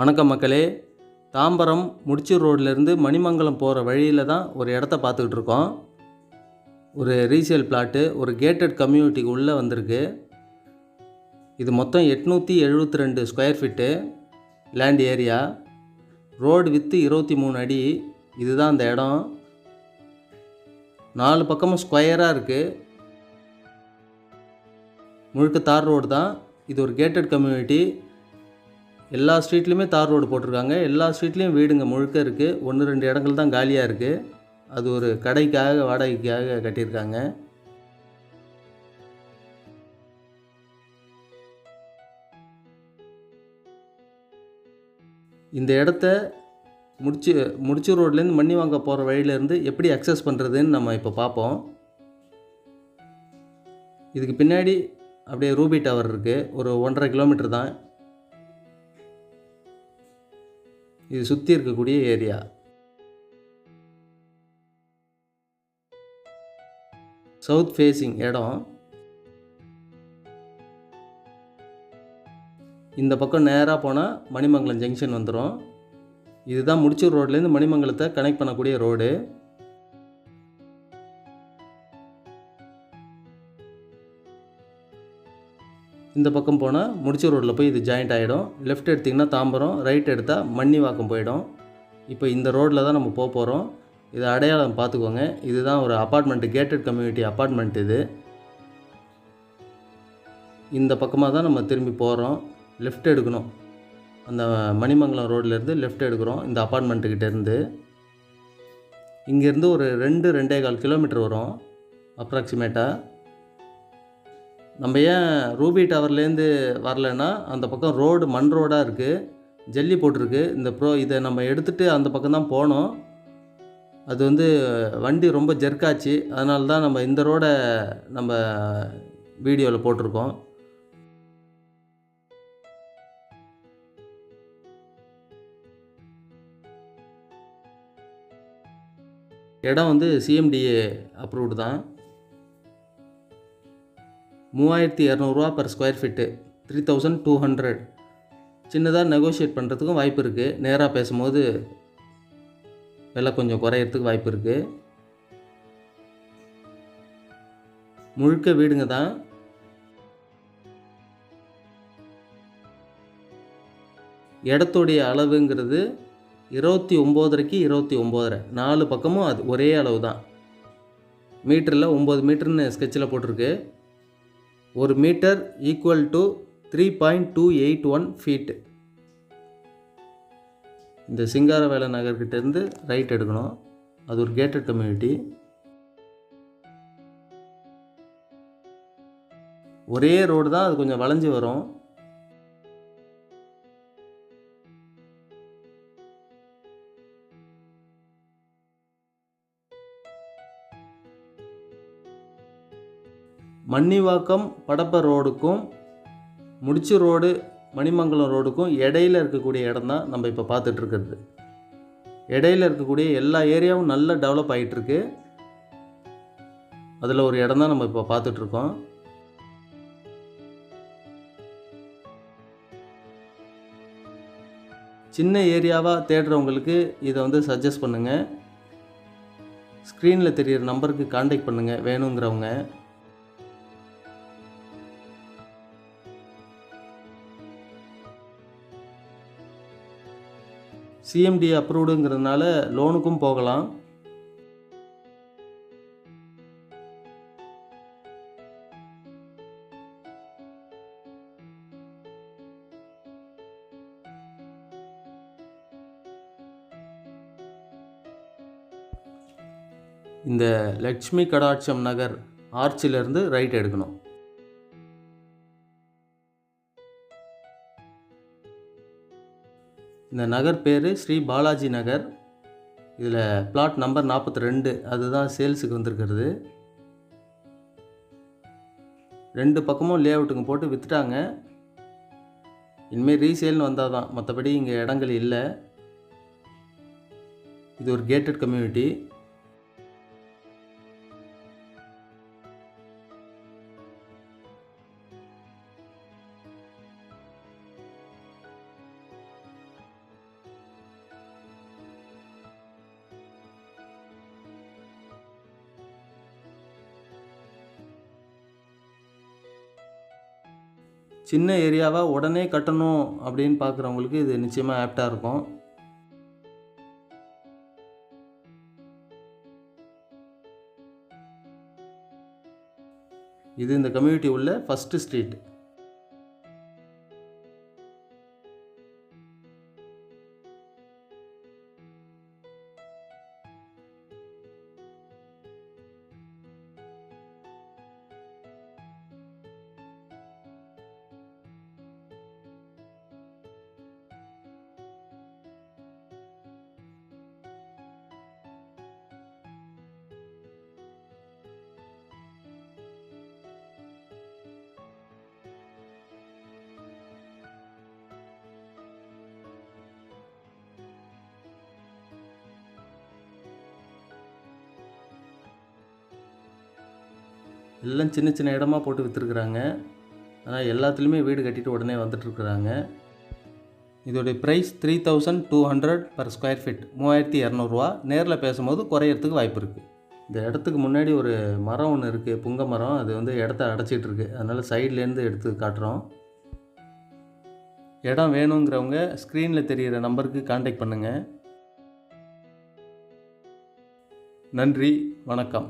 வணக்கம் மக்களே. தாம்பரம் முடிச்சூர் ரோட்லேருந்து மணிமங்கலம் போகிற வழியில் தான் ஒரு இடத்த பார்த்துக்கிட்டு இருக்கோம். ஒரு ரீசேல் பிளாட்டு ஒரு கேட்டட் கம்யூனிட்டிக்கு உள்ளே வந்திருக்கு. இது மொத்தம் எட்நூற்றி எழுபத்தி ரெண்டு square feet land area. Road width இருபத்தி மூணு அடி. இதுதான் அந்த இடம். நாலு பக்கமும் ஸ்கொயராக இருக்குது முழுக்க தார் ரோடு தான். இது ஒரு கேட்டட் கம்யூனிட்டி. எல்லா ஸ்ட்ரீட்லேயுமே தார் ரோடு போட்டிருக்காங்க. எல்லா ஸ்ட்ரீட்லேயும் வீடுங்க முழுக்க இருக்குது ஒன்று ரெண்டு இடங்கள் தான் காலியாக இருக்குது அது ஒரு கடைக்காக வாடகைக்காக கட்டியிருக்காங்க. இந்த இடத்த முடிச்சு முடிச்சு ரோட்லேருந்து மண்ணி வாங்க போகிற வழியிலேருந்து எப்படி அக்சஸ் பண்ணுறதுன்னு நம்ம இப்போ பார்ப்போம் இதுக்கு பின்னாடி அப்படியே ரூபி டவர் இருக்குது ஒரு ஒன்றரை கிலோமீட்டர் தான். இது சுற்றி இருக்கக்கூடிய ஏரியா. சவுத் ஃபேஸிங் இடம். இந்த பக்கம் நேராக போனால் மணிமங்கலம் ஜங்ஷன் வந்துடும் இதுதான் முடிச்சூர் ரோட்லேருந்து மணிமங்கலத்தை கனெக்ட் பண்ணக்கூடிய ரோடு இந்த பக்கம் போனால் முடிச்சூர் ரோட்டில் போய் இது ஜாயிண்ட் ஆகிடும் லெஃப்ட் எடுத்திங்கன்னா தாம்பரம் ரைட் எடுத்தால் மன்னிவாக்கம் போயிடும். இப்போ இந்த ரோட்டில் தான் நம்ம போக போகிறோம் இது அடையாளம் பார்த்துக்கோங்க இதுதான் ஒரு அப்பார்ட்மெண்ட்டு கேட்டட் கம்யூனிட்டி அப்பார்ட்மெண்ட் இது. இந்த பக்கமாக தான் நம்ம திரும்பி போகிறோம் லெஃப்ட் எடுக்கணும். அந்த மணிமங்கலம் ரோட்லேருந்து லெஃப்ட் எடுக்கிறோம் இந்த அப்பார்ட்மெண்ட்டுக்கிட்டேருந்து இங்கேருந்து ஒரு ரெண்டு ரெண்டே கால் கிலோமீட்டர் வரும் அப்ராக்சிமேட்டாக நம்ம ஏன் ரூபி டவர்லேருந்து வரலைன்னா அந்த பக்கம் ரோடு மண் ரோடாக இருக்குது ஜல்லி போட்டிருக்கு. இந்த ப்ரோ இதை நம்ம எடுத்துகிட்டு அந்த பக்கம் தான் போனோம். அது வந்து வண்டி ரொம்ப ஜெர்க்காச்சு. அதனால தான் நம்ம இந்த ரோடை நம்ம வீடியோவில் போட்டிருக்கோம். இடம் வந்து சிஎம்டிஏ அப்ரூவ்டு தான். மூவாயிரத்தி இரநூறுவா per square feet three thousand two hundred சின்னதாக நெகோஷியேட் பண்ணுறதுக்கும் வாய்ப்பு இருக்குது நேராக பேசும்போது விலை கொஞ்சம் குறையிறதுக்கு வாய்ப்பு இருக்குது முழுக்க வீடுங்க தான். இடத்துடைய அளவுங்கிறது இருபத்தி ஒம்போதரைக்கு இருபத்தி ஒம்போதரை. நாலு பக்கமும் அது ஒரே அளவு தான். மீட்டரில் ஒம்பது மீட்டர்னு ஸ்கெட்சில் போட்டிருக்கு. ஒரு metre equal to three point two eight one feet இந்த சிங்காரவேலை நகர்கிட்டேருந்து ரைட் எடுக்கணும். அது ஒரு கேட்டட் கம்யூனிட்டி ஒரே ரோடு தான் அது கொஞ்சம் வளைஞ்சு வரும். மன்னிவாக்கம் படப்ப ரோடுக்கும் முடிச்சு ரோடு மணிமங்கலம் ரோடுக்கும் இடையில இருக்கக்கூடிய இடம் தான் நம்ம இப்போ பார்த்துட்ருக்கிறது இடையில இருக்கக்கூடிய எல்லா ஏரியாவும் நல்லா டெவலப் ஆகிட்டுருக்கு அதில் ஒரு இடம் தான் நம்ம இப்போ பார்த்துட்ருக்கோம் சின்ன ஏரியாவாக தேடுறவங்களுக்கு இதை வந்து சஜஸ்ட் பண்ணுங்கள் ஸ்க்ரீனில் தெரியிற நம்பருக்கு காண்டாக்ட் பண்ணுங்கள் வேணுங்கிறவங்க. சிஎம்டி அப்ரூவ்டுங்கிறதுனால லோனுக்கும் போகலாம். இந்த லக்ஷ்மி கடாட்சம் நகர் ஆர்ச்சிலேருந்து ரைட் எடுக்கணும். இந்த நகர் பேர் ஸ்ரீ பாலாஜி நகர். இதில் பிளாட் நம்பர் நாற்பத்தி ரெண்டு அதுதான் சேல்ஸுக்கு வந்திருக்கிறது. ரெண்டு பக்கமும் லே அவுட்டுங்க போட்டு விற்றுட்டாங்க இனிமேல் ரீசேல்னு வந்தால் தான் மற்றபடி இங்கே இடங்கள் இல்லை. இது ஒரு கேட்டட் கம்யூனிட்டி சின்ன ஏரியாவாக உடனே கட்டணும் அப்படின்னு பார்க்குறவங்களுக்கு இது நிச்சயமாக ஆப்டாக இருக்கும். இது இந்த கம்யூனிட்டி உள்ள ஃபஸ்ட்டு ஸ்ட்ரீட் எல்லாம் சின்ன சின்ன இடமா போட்டு விற்றுருக்குறாங்க ஆனால் எல்லாத்துலேயுமே வீடு கட்டிட்டு உடனே வந்துட்டுருக்குறாங்க. இதோடைய price three thousand two hundred per square feet மூவாயிரத்தி இரநூறுவா. நேரில் பேசும்போது குறையிறதுக்கு வாய்ப்பு இருக்குது இந்த இடத்துக்கு முன்னாடி ஒரு மரம் ஒன்று இருக்குது புங்க மரம். அது வந்து இடத்த அடைச்சிட்டு இருக்கு அதனால் சைட்லேருந்து எடுத்து காட்டுறோம். இடம் வேணுங்கிறவங்க ஸ்க்ரீனில் தெரிகிற நம்பருக்கு காண்டாக்ட் பண்ணுங்கள் நன்றி வணக்கம்.